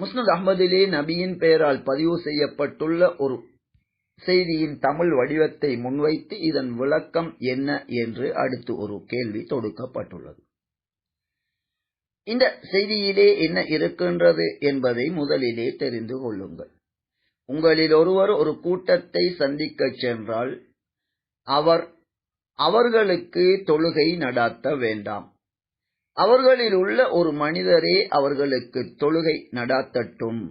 முஸ்னத் அஹ்மதிலே நபியின் பெயரால் பதிவு செய்யப்பட்டுள்ள ஒரு செய்தியின் தமிழ் வடிவத்தை முன்வைத்து இதன் விளக்கம் என்ன என்று அடுத்து ஒரு கேள்வி தொடுக்கப்பட்டுள்ளது. இந்த செய்தியிலே என்ன இருக்கின்றது என்பதை முதலிலே தெரிந்து கொள்ளுங்கள். உங்களில் ஒருவர் ஒரு கூட்டத்தை சந்திக்கச் சென்றால் அவர் அவர்களுக்கு தொழுகை நடாத்த வேண்டாம். அவர்களில் உள்ள ஒரு மனிதரே அவர்களுக்கு தொழுகை நடாத்தட்டும்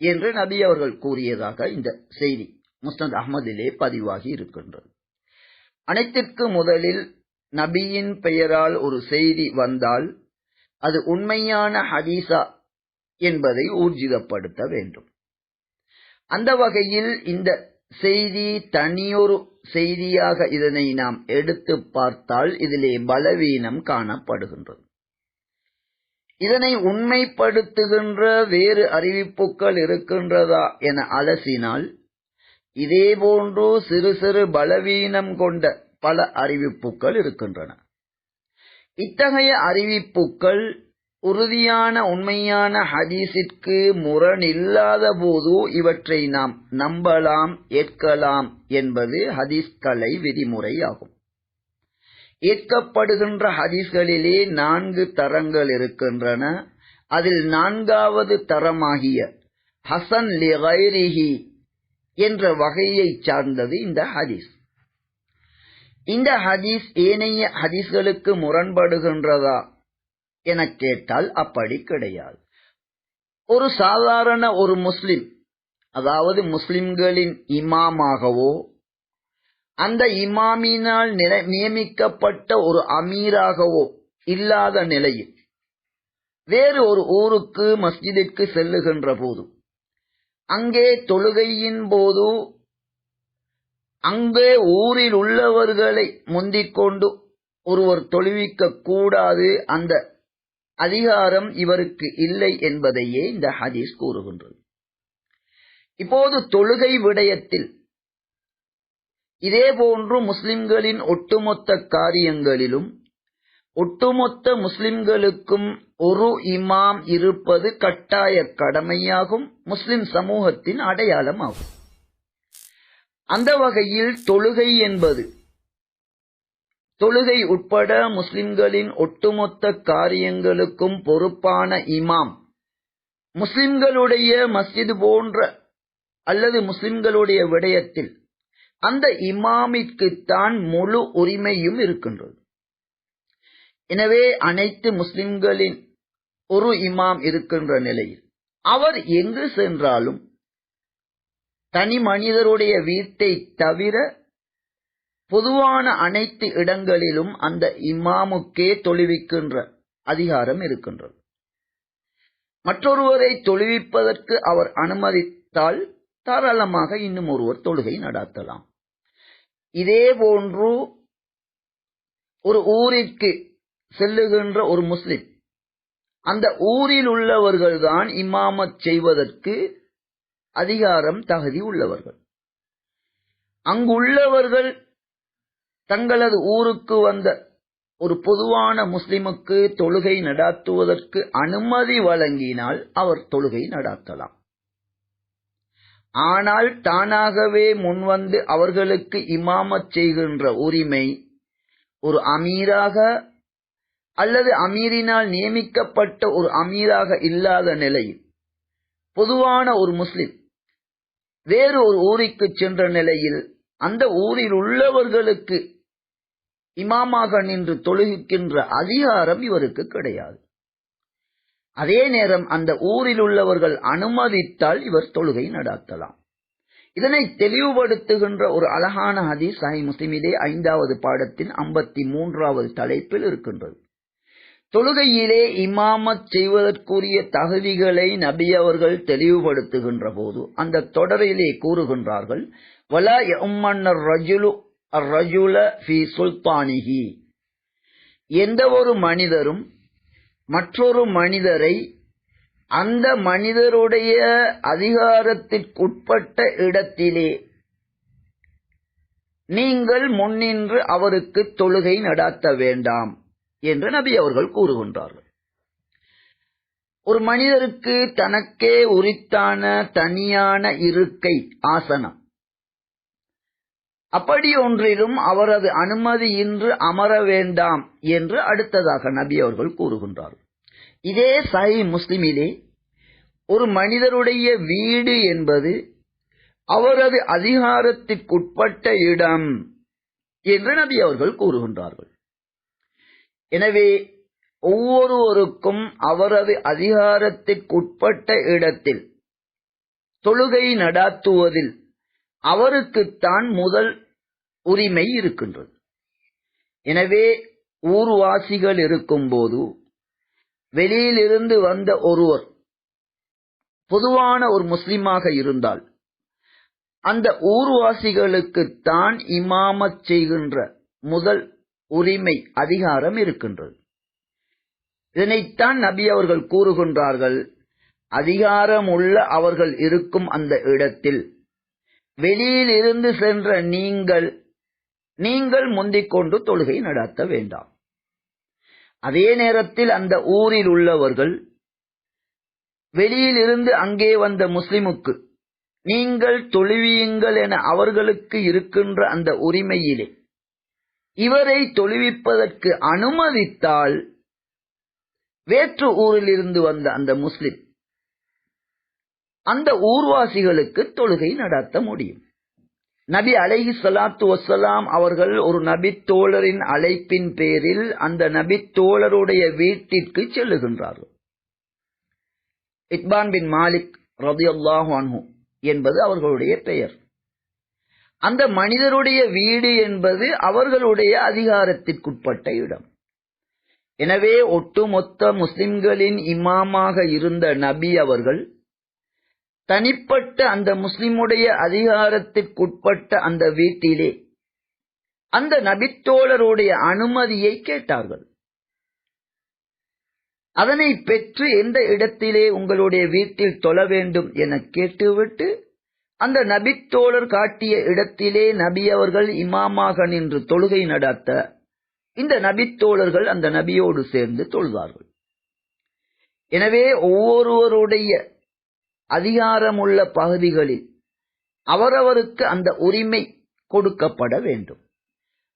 என்று நபி அவர்கள் கூறியதாக இந்த செய்தி முஸ்னத் அஹ்மதிலே பதிவாகி இருக்கின்றது. அனைத்திற்கு முதலில் நபியின் பெயரால் ஒரு செய்தி வந்தால் அது உண்மையான ஹதீசா என்பதை ஊர்ஜிதப்படுத்த வேண்டும். அந்த வகையில் இந்த செய்தி தனியொரு செய்தியாக இதனை நாம் எடுத்து பார்த்தால் இதிலே பலவீனம் காணப்படுகின்றது. இதனை உண்மைப்படுத்துகின்ற வேறு அறிவிப்புகள் இருக்கின்றதா என அலசினால் இதேபோன்று சிறு சிறு பலவீனம் கொண்ட பல அறிவிப்புகள் இருக்கின்றன. இத்தகைய அறிவிப்புகள் உறுதியான உண்மையான ஹதீஸிற்கு முரணில்லாத போது இவற்றை நாம் நம்பலாம் ஏற்கலாம் என்பது ஹதீஸ் கலை விதிமுறையாகும். ஏற்கப்படுகின்ற ஹதீஸ்களிலே நான்கு தரங்கள் இருக்கின்றன. அதில் நான்காவது தரமாகிய ஹசன் லிகைரிஹி என்ற வகையை சார்ந்தது இந்த ஹதீஸ். இந்த ஹதீஸ் ஏனைய ஹதீஸ்களுக்கு முரண்படுகின்றதா என கேட்டால் அப்படி கிடையாது. ஒரு சாதாரண ஒரு முஸ்லிம் அதாவது முஸ்லிம்களின் இமாமாகவோ அந்த இமாமினால் நியமிக்கப்பட்ட ஒரு அமீராகவோ இல்லாத நிலையில் வேறு ஒரு ஊருக்கு மஸ்ஜிதிற்கு செல்லுகின்ற போது அங்கே தொழுகையின் போது அங்கே ஊரில் உள்ளவர்களை முந்திக் கொண்டு ஒருவர் தொழுவிக்க கூடாது அந்த அதிகாரம் இவருக்கு இல்லை என்பதையே இந்த ஹதீஸ் கூறுகின்றது. இப்போது தொழுகை விடயத்தில் இதேபோன்று முஸ்லிம்களின் ஒட்டுமொத்த காரியங்களிலும் ஒட்டுமொத்த முஸ்லிம்களுக்கும் ஒரு இமாம் இருப்பது கட்டாய கடமையாகும் முஸ்லிம் சமூகத்தின் அடையாளமாகும். அந்த வகையில் தொழுகை என்பது தொழுகை உட்பட முஸ்லிம்களின் ஒட்டுமொத்த காரியங்களுக்கும் பொறுப்பான இமாம் முஸ்லிம்களுடைய மஸ்ஜித் போன்ற அல்லது முஸ்லிம்களுடைய விடயத்தில் அந்த இமாமிற்குத்தான் முழு உரிமையும் இருக்கின்றது. எனவே அனைத்து முஸ்லிம்களின் ஒரு இமாம் இருக்கின்ற நிலையில் அவர் எங்கு சென்றாலும் தனி மனிதருடைய வீட்டை தவிர பொதுவான அனைத்து இடங்களிலும் அந்த இமாமுக்கே தொழுவிக்கின்ற அதிகாரம் இருக்கின்றது. மற்றொருவரை தொழுவிப்பதற்கு அவர் அனுமதித்தால் தாராளமாக இன்னும் ஒருவர் தொழுகை நடாத்தலாம். இதே போன்று ஒரு ஊரிற்கு செல்லுகின்ற ஒரு முஸ்லிம் அந்த ஊரில் உள்ளவர்கள்தான் இமாமத் செய்வதற்கு அதிகாரம் தகுதி உள்ளவர்கள். அங்குள்ளவர்கள் தங்களது ஊருக்கு வந்த ஒரு பொதுவான முஸ்லிமுக்கு தொழுகை நடாத்துவதற்கு அனுமதி வழங்கினால் அவர் தொழுகை நடாத்தலாம். ஆனால் தானாகவே முன்வந்து அவர்களுக்கு இமாமத் செய்கின்ற உரிமை ஒரு அமீராக அல்லது அமீரினால் நியமிக்கப்பட்ட ஒரு அமீராக இல்லாத நிலையில் பொதுவான ஒரு முஸ்லிம் வேறு ஒரு ஊருக்கு சென்ற நிலையில் அந்த ஊரில் உள்ளவர்களுக்கு இமாமாக நின்று தொழுகின்ற அதிகாரம் இவருக்கு கிடையாது. அதே நேரம் அந்த ஊரில் உள்ளவர்கள் அனுமதித்தால் இவர் தொழுகை நடாத்தலாம். இதனை தெளிவுபடுத்துகின்ற ஒரு அழகான ஹதீஸ் சாஹி முஸ்லிமிலே ஐந்தாவது பாடத்தின் ஐம்பத்தி மூன்றாவது தலைப்பில் இருக்கின்றது. தொழுகையிலே இமாமத் செய்வதற்குரிய தகுதிகளை நபி அவர்கள் தெளிவுபடுத்துகின்ற போது அந்த தொடரிலே கூறுகின்றார்கள் வலா யம்மன்னர் ரஜுலு ரஜுல ஃபி சுல்தானிகி எந்த ஒரு மனிதரும் மற்றொரு மனிதரை அந்த மனிதருடைய அதிகாரத்திற்குட்பட்ட இடத்திலே நீங்கள் முன்னின்று அவருக்கு தொழுகை நடாத்த வேண்டாம் என்று நபி அவர்கள் கூறுகின்றார்கள். ஒரு மனிதருக்கு தனக்கே உரித்தான தனியான இருக்கை ஆசனம். அப்படி ஒன்றிலும் அவரது அனுமதியின்றி அமர வேண்டாம் என்று அடுத்ததாக நபி அவர்கள் கூறுகின்றார் இதே சஹி முஸ்லிமிலே ஒரு மனிதருடைய வீடு என்பது அவரது அதிகாரத்திற்குட்பட்ட இடம் என்று நபி அவர்கள் கூறுகின்றார்கள். எனவே ஒவ்வொருவருக்கும் அவரது அதிகாரத்திற்குட்பட்ட இடத்தில் தொழுகை நடாத்துவதில் அவருக்குத்தான் முதல் உரிமை இருக்கின்றது. எனவே ஊர்வாசிகள் இருக்கும்போது வெளியிலிருந்து வந்த ஒருவர் பொதுவான ஒரு முஸ்லிமாக இருந்தால் அந்த ஊர்வாசிகளுக்குத்தான் இமாமத் செய்கின்ற முதல் உரிமை அதிகாரம் இருக்கின்றது. இதனைத்தான் நபி அவர்கள் கூறுகின்றார்கள். அதிகாரம் உள்ள அவர்கள் இருக்கும் அந்த இடத்தில் வெளியிலிருந்து சென்ற நீங்கள் நீங்கள் முந்திக் கொண்டு தொழுகை நடத்த வேண்டாம். அதே நேரத்தில் அந்த ஊரில் உள்ளவர்கள் வெளியிலிருந்து அங்கே வந்த முஸ்லிமுக்கு நீங்கள் தொழுவியுங்கள் என அவர்களுக்கு இருக்கின்ற அந்த உரிமையிலே இவரை தொழுவிப்பதற்கு அனுமதித்தால் வேற்று ஊரிலிருந்து வந்த அந்த முஸ்லிம் அந்த ஊர்வாசிகளுக்கு தொழுகை நடத்த முடியும். நபி அலைஹி சலாத்து வசலாம் அவர்கள் ஒரு நபி தோழரின் அழைப்பின் பேரில் அந்த நபி தோழருடைய வீட்டிற்கு செல்லுகின்றார்கள். இக்பான் பின் மாலிக் ரதியுல்லாஹு என்பது அவர்களுடைய பெயர். அந்த மனிதருடைய வீடு என்பது அவர்களுடைய அதிகாரத்திற்குட்பட்ட இடம். எனவே ஒட்டுமொத்த முஸ்லிம்களின் இமாமாக இருந்த நபி அவர்கள் தனிப்பட்ட அந்த முஸ்லிமுடைய அதிகாரத்திற்குட்பட்ட அந்த வீட்டிலே அந்த நபித்தோழருடைய அனுமதியை கேட்டார்கள். அதனை பெற்று எந்த இடத்திலே உங்களுடைய வீட்டில் தொழ வேண்டும் என கேட்டுவிட்டு அந்த நபித்தோழர் காட்டிய இடத்திலே நபி அவர்கள் இமாமாக நின்று தொழுகை நடத்த இந்த நபித்தோழர்கள் அந்த நபியோடு சேர்ந்து தொழுதார்கள். எனவே ஒவ்வொருவருடைய அதிகாரமுள்ள பகுதிகளில் அவரவருக்கு அந்த உரிமை கொடுக்கப்பட வேண்டும்.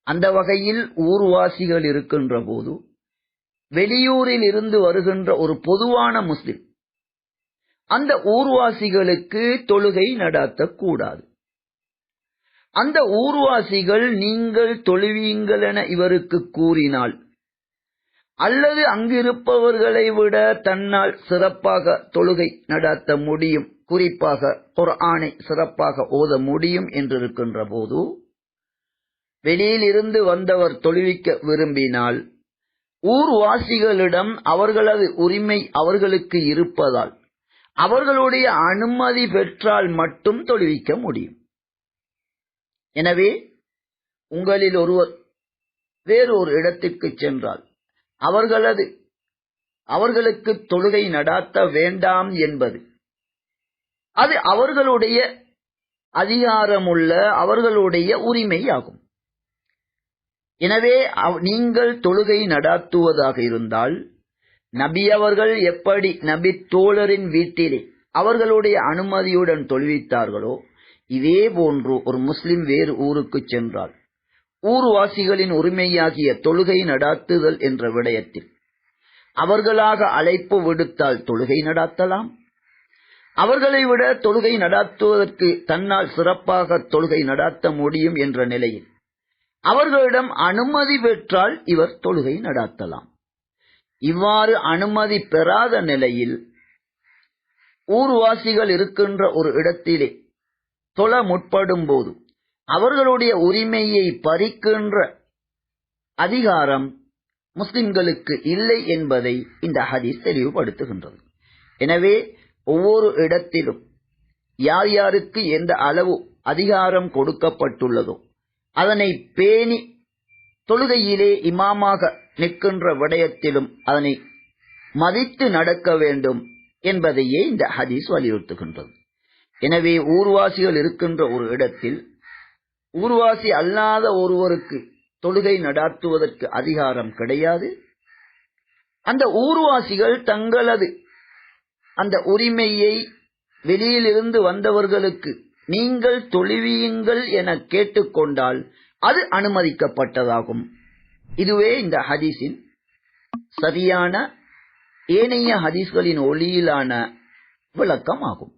அந்த வகையில் ஊர்வாசிகள் இருக்கின்ற போது வெளியூரில் இருந்து வருகின்ற ஒரு பொதுவான முஸ்லிம் அந்த ஊர்வாசிகளுக்கு தொழுகை நடாத்தக்கூடாது. அந்த ஊர்வாசிகள் நீங்கள் தொழுவீங்கள் என இவருக்கு கூறினால் அல்லது அங்கிருப்பவர்களை விட தன்னால் சிறப்பாக தொழுகை நடாத்த முடியும் குறிப்பாக குர்ஆனை சிறப்பாக ஓத முடியும் என்றிருக்கின்ற போது வெளியிலிருந்து வந்தவர் தொழுவிக்க விரும்பினால் ஊர்வாசிகளிடம் அவர்களது உரிமை அவர்களுக்கு இருப்பதால் அவர்களுடைய அனுமதி பெற்றால் மட்டும் தொழுவிக்க முடியும். எனவே உங்களில் ஒருவர் வேறு ஒரு இடத்திற்கு சென்றால் அவர்களது அவர்களுக்கு தொழுகை நடாத்த வேண்டாம் என்பது. அது அவர்களுடைய அதிகாரமுள்ள அவர்களுடைய உரிமையாகும். எனவே நீங்கள் தொழுகை நடாத்துவதாக இருந்தால் நபி அவர்கள் எப்படி நபி தோழரின் வீட்டிலே அவர்களுடைய அனுமதியுடன் தொழுவித்தார்களோ இதே போன்று ஒரு முஸ்லிம் வேறு ஊருக்கு சென்றால் ஊர்வாசிகளின் உரிமையாகிய தொழுகை நடாத்துதல் என்ற விடயத்தில் அவர்களாக அழைப்பு விடுத்தால் தொழுகை நடாத்தலாம். அவர்களை விட தொழுகை நடாத்துவதற்கு தன்னால் சிறப்பாக தொழுகை நடாத்த முடியும் என்ற நிலையில் அவர்களிடம் அனுமதி பெற்றால் இவர் தொழுகை நடாத்தலாம். இவ்வாறு அனுமதி பெறாத நிலையில் ஊர்வாசிகள் இருக்கின்ற ஒரு இடத்திலே தொழ முற்படும் போது அவர்களுடைய உரிமையை பறிக்கின்ற அதிகாரம் முஸ்லிம்களுக்கு இல்லை என்பதை இந்த ஹதீஸ் தெளிவுபடுத்துகின்றது. எனவே ஒவ்வொரு இடத்திலும் யார் யாருக்கு எந்த அளவு அதிகாரம் கொடுக்கப்பட்டுள்ளதோ அதனை பேணி தொழுகையிலே இமாமாக நிற்கின்ற விடயத்திலும் அதனை மதித்து நடக்க வேண்டும் என்பதையே இந்த ஹதீஸ் வலியுறுத்துகின்றது. எனவே ஊர்வாசிகள் இருக்கின்ற ஒரு இடத்தில் ஊர்வாசி அல்லாத ஒருவருக்கு தொழுகை நடாத்துவதற்கு அதிகாரம் கிடையாது. அந்த ஊர்வாசிகள் தங்களது அந்த உரிமையை வெளியிலிருந்து வந்தவர்களுக்கு நீங்கள் தொழுவியுங்கள் என கேட்டுக்கொண்டால் அது அனுமதிக்கப்பட்டதாகும். இதுவே இந்த ஹதீஸின் சரியான ஏனைய ஹதீஸ்களின் ஒளியிலான விளக்கம் ஆகும்